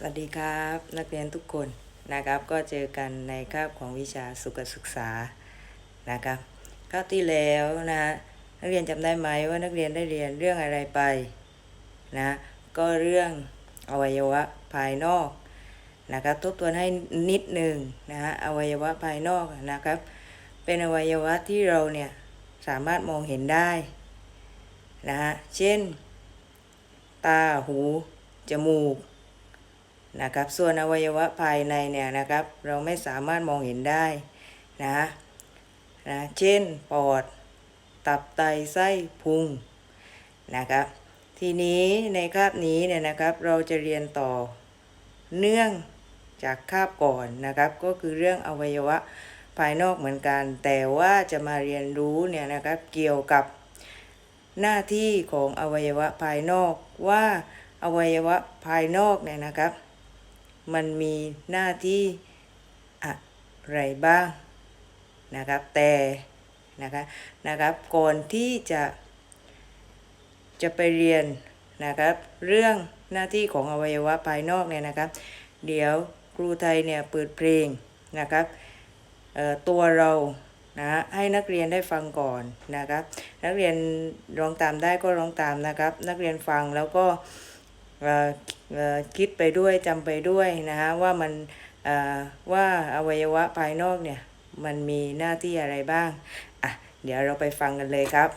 สวัสดีครับนักเรียนทุกคนนะครับก็เจอกันในคาบของวิชาสุขศึกษานะครับคาบที่แล้วนะนักเรียนจำได้ไหมว่านักเรียนได้เรียนเรื่องอะไรไปนะก็เรื่องอวัยวะภายนอกนะครับทบทวนให้นิดหนึ่งนะฮะอวัยวะภายนอกนะครับ เป็นอวัยวะที่เราเนี่ยสามารถมองเห็นได้นะฮะเช่น ตาหู จมูก นะครับ ส่วนอวัยวะภายในเนี่ยนะครับ เราไม่สามารถมองเห็นได้นะนะเช่นปอด ตับไตไส้พุงนะครับ ทีนี้ในคาบนี้เนี่ยนะครับเราจะเรียนต่อเนื่องจากคาบก่อนนะครับ ก็คือเรื่องอวัยวะภายนอกเหมือนกัน แต่ว่าจะมาเรียนรู้เนี่ยนะครับเกี่ยวกับหน้าที่ของอวัยวะภายนอกว่าอวัยวะภายนอกเนี่ยนะครับ มันมีหน้าที่อะไรบ้างนะครับ แต่นะคะนะครับก่อนที่จะจะไปเรียนนะครับ เรื่องหน้าที่ของอวัยวะภายนอกเนี่ยนะครับ เดี๋ยวครูไทยเนี่ยเปิดเพลงนะครับเอ่อตัวเรานะให้นักเรียนได้ฟังก่อนนะครับ นักเรียนร้องตามได้ก็ร้องตามนะครับ นักเรียนฟังแล้วก็ คิดไปด้วยจำไปด้วยนะฮะว่ามันว่าอวัยวะภายนอกเนี่ยมันมีหน้าที่อะไรบ้างอะเดี๋ยวเราไปฟังกันเลยครับ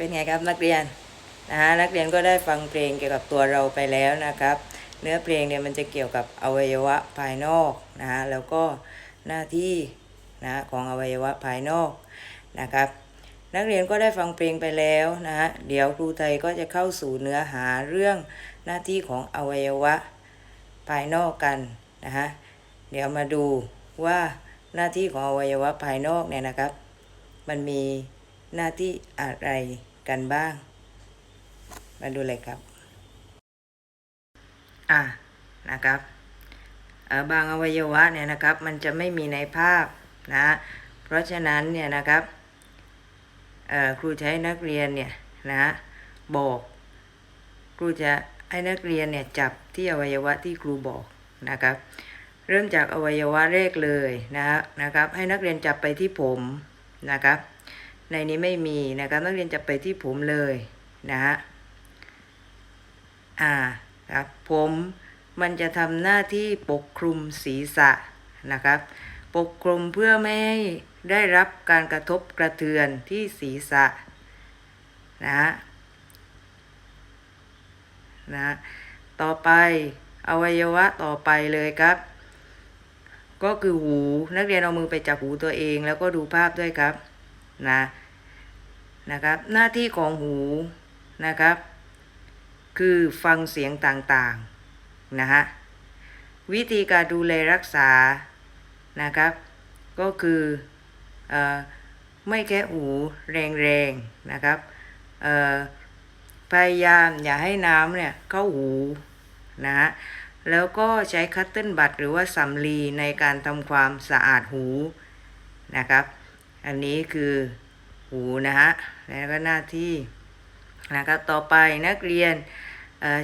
เป็นไงครับนักเรียนนะฮะนักเรียนก็ได้ฟังเพลงเกี่ยวกับตัวเราไปแล้วนะครับ เนื้อเพลงเนี่ยมันจะเกี่ยวกับอวัยวะภายนอกนะฮะแล้วก็หน้าที่นะของอวัยวะภายนอกนะครับ นักเรียนก็ได้ฟังเพลงไปแล้วนะฮะเดี๋ยวครูไทยก็จะเข้าสู่เนื้อหาเรื่องหน้าที่ของอวัยวะภายนอกกันนะฮะเดี๋ยวมาดูว่าหน้าที่ของอวัยวะภายนอกเนี่ยนะครับ มันมีหน้าที่อะไร กันบ้าง มาดูเลยครับ อะนะครับเออบางอวัยวะเนี่ยนะครับ มันจะไม่มีในภาพนะเพราะฉะนั้นเนี่ยนะครับครูจะให้นักเรียนเนี่ยนะบอกครูจะให้นักเรียนเนี่ยจับที่อวัยวะที่ครูบอกนะครับ เริ่มจากอวัยวะแรกเลยนะนะครับ ให้นักเรียนจับไปที่ผมนะครับ ในนี้ไม่มีนะครับนักเรียนจะไปที่ผมเลยนะฮะอ่าครับผมมันจะทำหน้าที่ปกคลุมศีรษะนะครับ ปกคลุมเพื่อไม่ให้ได้รับการกระทบกระเทือนที่ศีรษะนะฮะนะฮะต่อไปอวัยวะต่อไปเลยครับ ก็คือหูนักเรียนเอามือไปจับหูตัวเองแล้วก็ดูภาพด้วยครับ นะนะครับ หน้าที่ของหูนะครับ คือฟังเสียงต่างๆนะฮะวิธีการดูแลรักษานะครับ ก็คือเออไม่แค่หูแรงๆนะครับพยายามอย่าให้น้ำเนี่ยเข้าหูนะฮะแล้วก็ใช้คัตเติ้ลบัตหรือว่าสำลีในการทำความสะอาดหูนะครับ อันนี้คือหูนะฮะแล้วก็หน้าที่นะครับต่อไปนักเรียน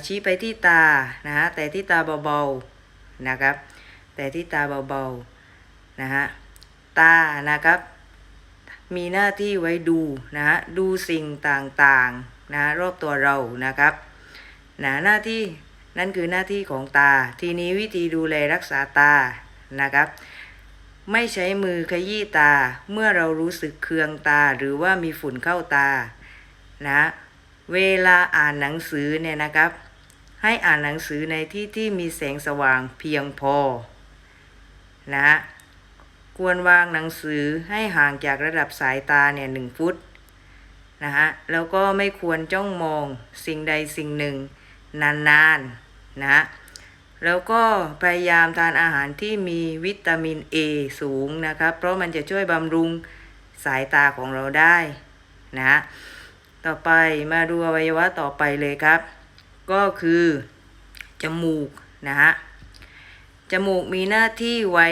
ชี้ไปที่ตานะฮะแต่ที่ตาเบาๆนะครับ แต่ที่ตาเบาๆนะฮะตานะครับ มีหน้าที่ไว้ดูนะฮะดูสิ่งต่างๆนะรอบตัวเรานะครับนะหน้าที่นั่นคือหน้าที่ของตา ทีนี้วิธีดูแลรักษาตานะครับ ไม่ใช้มือขยี้ตาเมื่อเรารู้สึกเคืองตาหรือว่ามีฝุ่นเข้าตานะเวลาอ่านหนังสือเนี่ยนะครับ ให้อ่านหนังสือในที่ที่มีแสงสว่างเพียงพอนะควรวางหนังสือให้ห่างจากระดับสายตาเนี่ยหนึ่งฟุตนะฮะแล้วก็ไม่ควรจ้องมองสิ่งใดสิ่งหนึ่งนานๆนะฮะ แล้วก็พยายามทานอาหารที่มีวิตามิน A สูงนะครับ เพราะมันจะช่วยบำรุงสายตาของเราได้นะฮะต่อไปมาดูอวัยวะต่อไปเลยครับ ก็คือจมูกนะฮะจมูกมีหน้าที่ไว้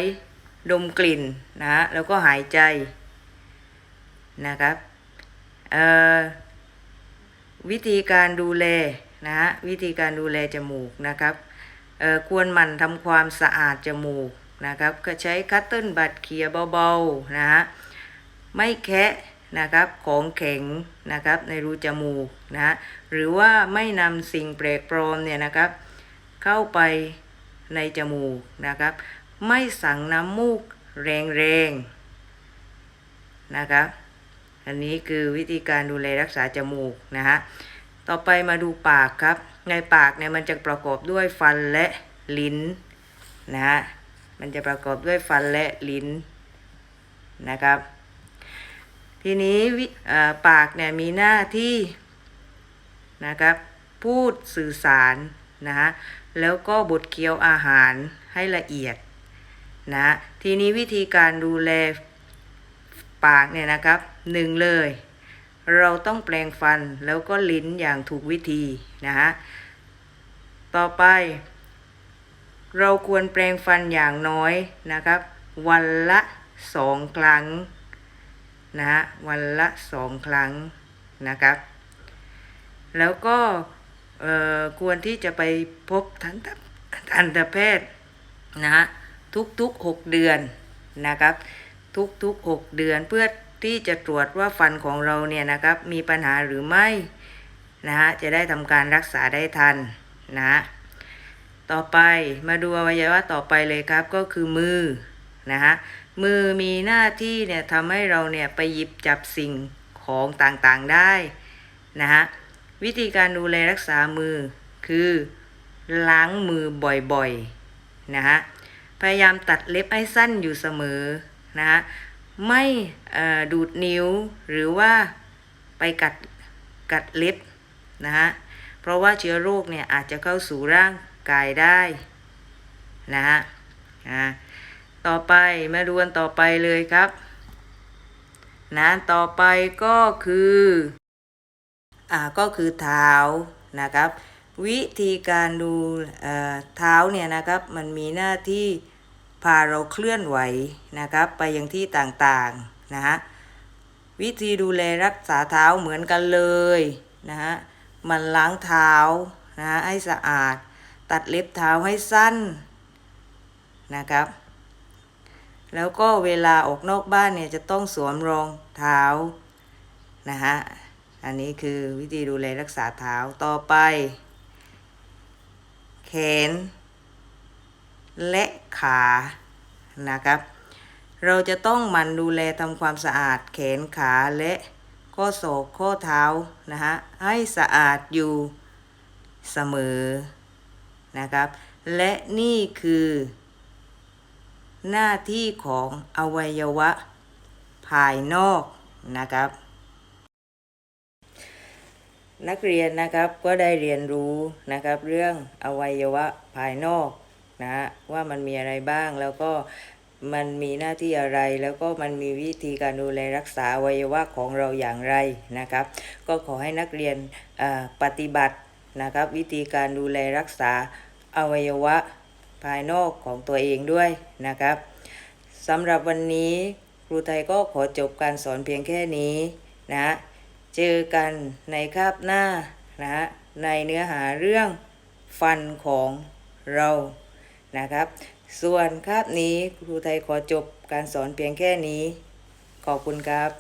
ดมกลิ่นนะฮะแล้วก็หายใจนะครับวิธีการดูแลนะฮะวิธีการดูแลจมูกนะครับ ควรหมั่นทำความสะอาดจมูกนะครับก็ใช้คัตเติ้ลบัดเคียเบาๆนะฮะไม่แคะนะครับของแข็งนะครับในรูจมูกนะฮะหรือว่าไม่นำสิ่งแปลกปลอมเนี่ยนะครับ เข้าไปในจมูกนะครับ ไม่สั่งน้ำมูกแรงๆนะครับอันนี้คือวิธีการดูแลรักษาจมูกนะฮะ ต่อไปมาดูปากครับ ในปากเนี่ยมันจะประกอบด้วยฟันและลิ้นนะฮะ มันจะประกอบด้วยฟันและลิ้นนะครับ ทีนี้วิเอ่อปากเนี่ยมีหน้าที่นะครับพูดสื่อสารนะฮะ แล้วก็บดเคี้ยวอาหารให้ละเอียดนะทีนี้วิธีการดูแลปากเนี่ยนะครับหนึ่งเลย เราต้องแปลงฟันแล้วก็ลิ้นอย่างถูกวิธีนะฮะ ต่อไป เราควรแปลงฟันอย่างน้อยนะครับ วันละสองครั้งนะฮะวันละสองครั้งนะครับ แล้วก็ควรที่จะไปพบทันตทันตแพทย์นะฮะทุกๆหกเดือนนะครับ ทุกๆหกเดือนเพื่อ ที่จะตรวจว่าฟันของเราเนี่ยนะครับมีปัญหาหรือไม่นะฮะจะได้ทำการรักษาได้ทันนะ ต่อไปมาดูอวัยวะต่อไปเลยครับก็คือมือนะฮะมือมีหน้าที่เนี่ยทำให้เราเนี่ยไปหยิบจับสิ่งของต่างๆได้นะฮะวิธีการดูแลรักษามือคือล้างมือบ่อยๆนะฮะพยายามตัดเล็บให้สั้นอยู่เสมอนะฮะ ไม่ดูดนิ้วหรือว่าไปกัดกัดเล็บนะฮะเพราะว่าเชื้อโรคเนี่ยอาจจะเข้าสู่ร่างกายได้นะฮะต่อไปมาดูกันต่อไปเลยครับนะต่อไปก็คืออ่าก็คือเท้านะครับ วิธีการดูเอ่อเท้าเนี่ยนะครับมันมีหน้าที่ พาเราเคลื่อนไหวนะครับ ไปยังที่ต่างๆนะฮะวิธีดูแลรักษาเท้าเหมือนกันเลยนะฮะมันล้างเท้านะฮะให้สะอาด ตัดเล็บเท้าให้สั้นนะครับ แล้วก็เวลาออกนอกบ้านเนี่ยจะต้องสวมรองเท้านะฮะอันนี้คือวิธีดูแลรักษาเท้าต่อไป แขน และ ขานะครับ เราจะต้องหมั่นดูแลทำความสะอาดแขนขาและข้อศอกข้อเท้านะฮะให้สะอาดอยู่เสมอนะครับ และนี่คือ หน้าที่ของอวัยวะ ภายนอกนะครับ นักเรียนนะครับก็ได้เรียนรู้นะครับเรื่องอวัยวะภายนอก นะฮะว่ามันมีอะไรบ้างแล้วก็มันมีหน้าที่อะไรแล้วก็มันมีวิธีการดูแลรักษาอวัยวะของเราอย่างไรนะครับ ก็ขอให้นักเรียนปฏิบัตินะครับ วิธีการดูแลรักษาอวัยวะภายนอกของตัวเองด้วยนะครับสำหรับวันนี้ครูไทยก็ขอจบการสอนเพียงแค่นี้นะเจอกันในคาบหน้านะฮะในเนื้อหาเรื่องฟันของเรา นะครับ ส่วนคาบนี้ครูไทยขอจบการสอนเพียงแค่นี้ ขอบคุณครับ